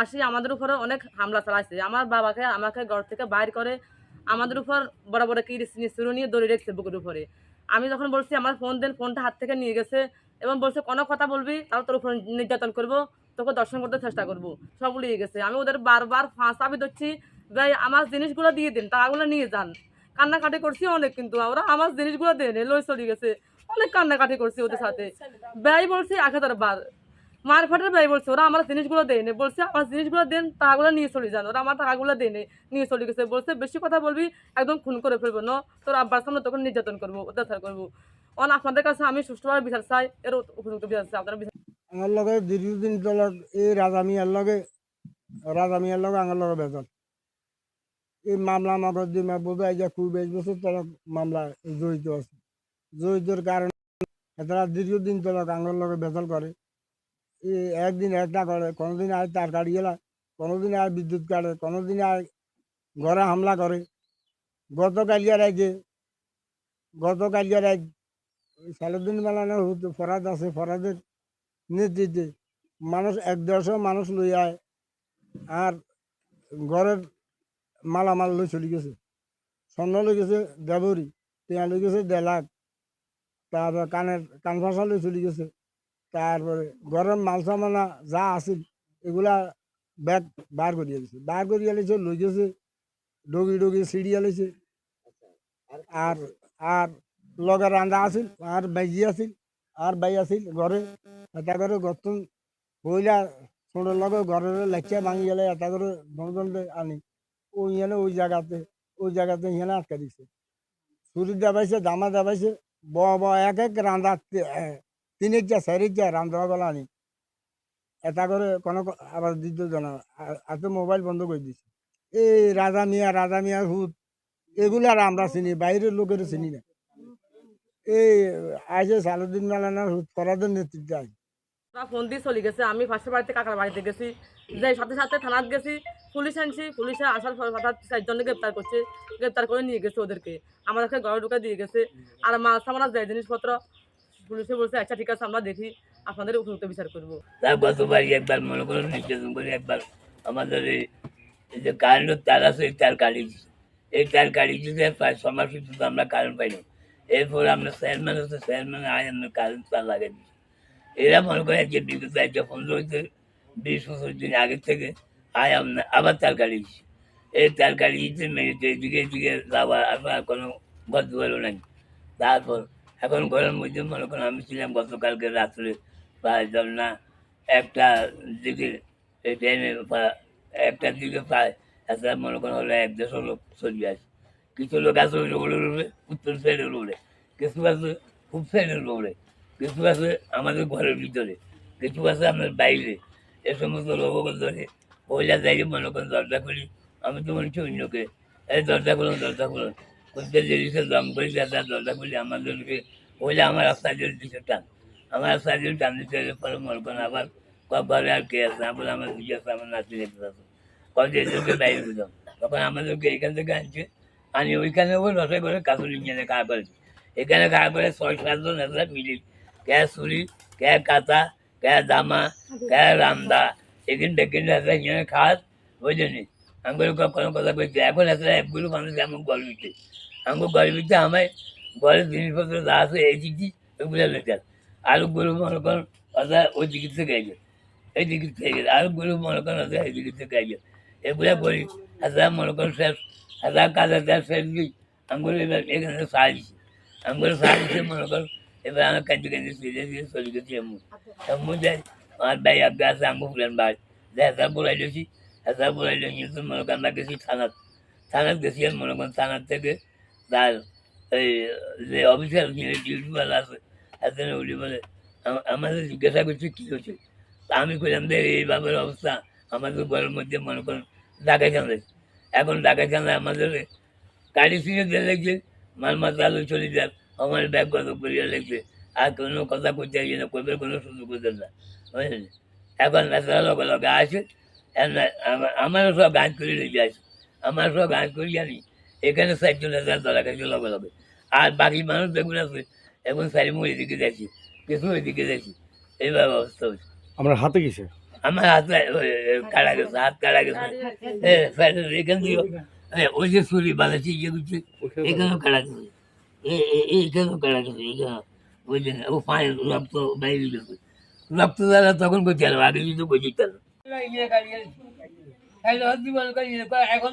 আসি আমাদের উপরে অনেক হামলা চালাইছে। আমার বাবাকে আমাকে ঘর থেকে বাইর করে আমাদের উপর বড় বড় কি শুরু নিয়ে দড়ি রেখেছে বুকের উপরে। আমি যখন বলছি আমার ফোন দেন ফোনটা হাত থেকে নিয়ে গেছে এবং বলছে কোনো কথা বলবি তাহলে তোর উপর নির্যাতন করব তোকে দর্শন করতে চেষ্টা করব। সব নিয়ে গেছে। আমি ওদের বারবার ফাঁসাবি ধরছি ভাই আমার জিনিসগুলো দিয়ে দিন টাকাগুলো নিয়ে যান। কান্নাকাটি করছি অনেক কিন্তু ওরা আমার জিনিসগুলো দেন লই চলে গেছে। অনেক কান্নাকাটি করছি ওদের সাথে। ব্যয় বলছি এক হাজার বার মার ফাটার ব্যয় বলছে, ওরা আমার জিনিসগুলো দেয় না বলছে, আমার জিনিসগুলো দেন টাকাগুলো নিয়ে চলে যান। ওরা আমার টাকাগুলো দেয় নিয়ে চলে গেছে। বলছে, বেশি কথা বলবি, একদম খুন করে ফেলব, ন? তোর আব্বার সামনে তখন নির্যাতন করব, অত্যাচার করব। অন, আপনাদের কাছে আমি সুষ্ঠুভাবে বিচার চাই এর উপযুক্ত বিচার চাই, আপনারা বিচার আমার লগে দীর্ঘদিন তলত এই রাজা মিয়ার লগে রাজা মিয়ার লগে আমার লগে বেতন এই মামলা আমার দিমা বোধহয় যে কুড়ি বাইশ বছর তলক মামলা জড়িত আছে। জড়িতর কারণে তারা দীর্ঘদিন তলক আমার লগে বেতন করে। একদিন একটা করে কোনোদিন আয় তার কাটি গেলা কোনোদিন আয় বিদ্যুৎ কাটে, কোনোদিন আয় ঘরে হামলা করে। গতকালিয়ার আগে গতকালিয়ার এক সালুদ্দিন মেলানো ফরাদ আছে, ফরাদের নেতৃত্বে মানুষ এক দেড়শো মানুষ লই আয়, আর ঘরের মালামাল লই চলে গেছে। স্বর্ণ লই গেছে দেবরি টিয়া লই গেছে দেড় লাখ, তারপর কানের, কান ফাঁসা লই চলে গেছে। তারপরে ঘরের মাল সামানা যা আছিল এগুলা ব্যাগ বার করিয়ে দিছে। বার করিয়ে আলিছে লই গেছে ডগি ডগি সিঁড়ি আলিছে আর আর লগে রান্দা আছিল, আর বাইজি আছিল, আর বাই আছিল ঘরে। এটা করে গতন হইলা ছোটোর লগে ঘরের লেখা ভাঙি গেলে এটা করে দমদমে আনি। ওই ইয়ানে ওই জায়গাতে ওই জায়গাতে ইয়ানে আটকা দিছে। ছুরি দেবাইছে জামা দেবাইছে, ব ব, এক এক রান্দা তিনের চারির যা রান্দা গলা আনি এটা করে কোনো আবার দিত জানা এত মোবাইল বন্ধ করে দিছে। এই রাজা মিয়া রাজা মিয়া হুদ এগুলো আর আমরা চিনি বাইরের লোকের চিনি না এই আইসে সালুদ্দিন মালানার হুদ করাদের নেতৃত্বে আছে ফোন দিয়ে চলে গেছে। আমি পাশের বাড়িতে কাকার বাড়িতে গেছি। যে সাথে সাথে থানাত গেছি পুলিশ আনছি পুলিশে আসার পর হঠাৎ চারজনকে গ্রেপ্তার করছে গ্রেপ্তার করে নিয়ে গেছে ওদেরকে। আমাদেরকে ঘরে ঢুকে দিয়ে গেছে। আর মাল সামানা যায় জিনিসপত্র পুলিশে বলছে আচ্ছা ঠিক আছে, আমরা দেখি, আপনাদের উপযুক্ত বিচার করব। তার গতবারই একবার, মনে করুন, নির্যাতন করে একবার, আমাদের এই যে কারেন্টের তার আছে, এই তার কাটি এই তার কাটি দিতে প্রায় ছ মাস কিন্তু আমরা কারেন্ট পাই না এরপরে আমরা চেয়ারম্যান আছে চেয়ারম্যান আয় আমরা কারেন্ট তার দিচ্ছি এরা মনে করে যে বিগত এক পনেরো হইতে বিশ বছর দিন আগের থেকে আয় আমরা আবার তার কাটি দিচ্ছি এই তার কাটি দিতে মেয়েতে এদিকে এদিকে যাওয়া আসা কোনো গদ্দুয়ারও নাই। তারপর এখন ঘরের মধ্যে মনে করেন আমি ছিলাম গতকালকে রাত্রে প্রায় ধর না একটা দিকে এই প্রায় একটার দিকে প্রায় একটা মনে করেন হলো এক দেড়শো লোক চলে আসে। কিছু লোক আছে ওই রোডের উপরে, উত্তর সাইডের রোডে কিছু আছে খুব সাইডের রোডে কিছু আছে আমাদের ঘরের ভিতরে। কিছু আছে আমাদের বাইরে। এ সমস্ত লোককে ধরে পয়লা যাই মনে করেন দরজা খুলি। আমি তো মনে হচ্ছে অন্যকে। এই দরজা খুলুন দরজা খুলুন। দরজা খুলি আমাদেরকে পয়লা আমার রাস্তা দিয়ে দিচ্ছে টান। আমার রাস্তা দিয়ে টান দিতে পরে মনে করেন আবার কবে আর কে আছে? আবার আমার দিকে আছে? আমার নাতি দেখতে আছে। কবে বাইরে দিলাম তখন আমাদেরকে এখান থেকে আনছে। আনি ওইখানে ওই রসে করে কাকুলি নিয়ে কাজ করেছি। এখানে কাজ করে ছয় সাতজন এতটা মিলি। কে ছুরি, কে কাতা কে দামা কে রামদা এখানে ডেকে এতটা নিয়ে খাস বুঝলি আমি কোনো কথা বলছি এখন এতটা একগুলো মানুষ এমন গর্বিতে আমি গর্বিতে আমায় ঘরের জিনিসপত্র যা আছে, এই দিকে ওগুলো লেখা আলু গরু মনে করেন ওটা ওই দিকে থেকে এই দিকে থেকে গেছে আলু গরু মনে করেন ওটা এই দিকে থেকে গেছে এগুলা করি হাজার মনে করেন শেষ হাজার কাজ হাজার শেষ দিই আমি এবার এখানে সাহায্য আমি করে সাহায্য মনে করেন এবার আমার কাঁদতে কাঁদতে ফিরে দিয়ে চলে গেছি এমন। এমন যাই আমার ভাই আগে আছে আমি ফুলেন ভাই। যে হাজার বলাই দিয়েছি হাজার বলাই দিয়ে তো মনে করেন আমরা গেছি থানাত। থানাত গেছি মনে করেন থানার থেকে তার এই, যে অফিসার ডিউটিওয়ালা আছে একজন উনি বলে আমাদের জিজ্ঞাসা করছে, কী হচ্ছে আমি বললাম যে এইভাবে অবস্থা, আমাদের ঘরের মধ্যে মনে করেন ঢাকা চাঁদে এখন চাঁদে আমাদের গাড়ি ফিরে দিয়ে লেগছে, মাল মাথা আলো চলে যাক, আমার ব্যাগ কত করিয়া লেগছে, আর কোনো কথা করতে আসি না কবে কোনো সুযোগ করতে না। বুঝলি? এখন রাস্তা লগে লগে আমার- আমারও সব গান করে লেগে আসে আমার সব গান করি জানি। এখানে চারজন হাজার দলা কাছে লগে লগে। আর বাকি মানুষ যেগুলো আছে এখন সারি মুড়ি দিকে যাচ্ছি কিছু ওইদিকে যাচ্ছি। এইভাবে অবস্থা হচ্ছে আপনার হাতে কিসে আমার হাত কাটা গেছে হাত কাটা গেছে। এ, এখান দিয়ে এ, ওই যে ছুরি বানাচ্ছি ইয়ে করছে এখানেও কাটা গেছে। এখানেও কাটা গেছে এখানে ওই যে ও পায়ে রক্ত বাইরে গেছে। রক্ত দ্বারা তখন করতে আগে কিন্তু করতে এখন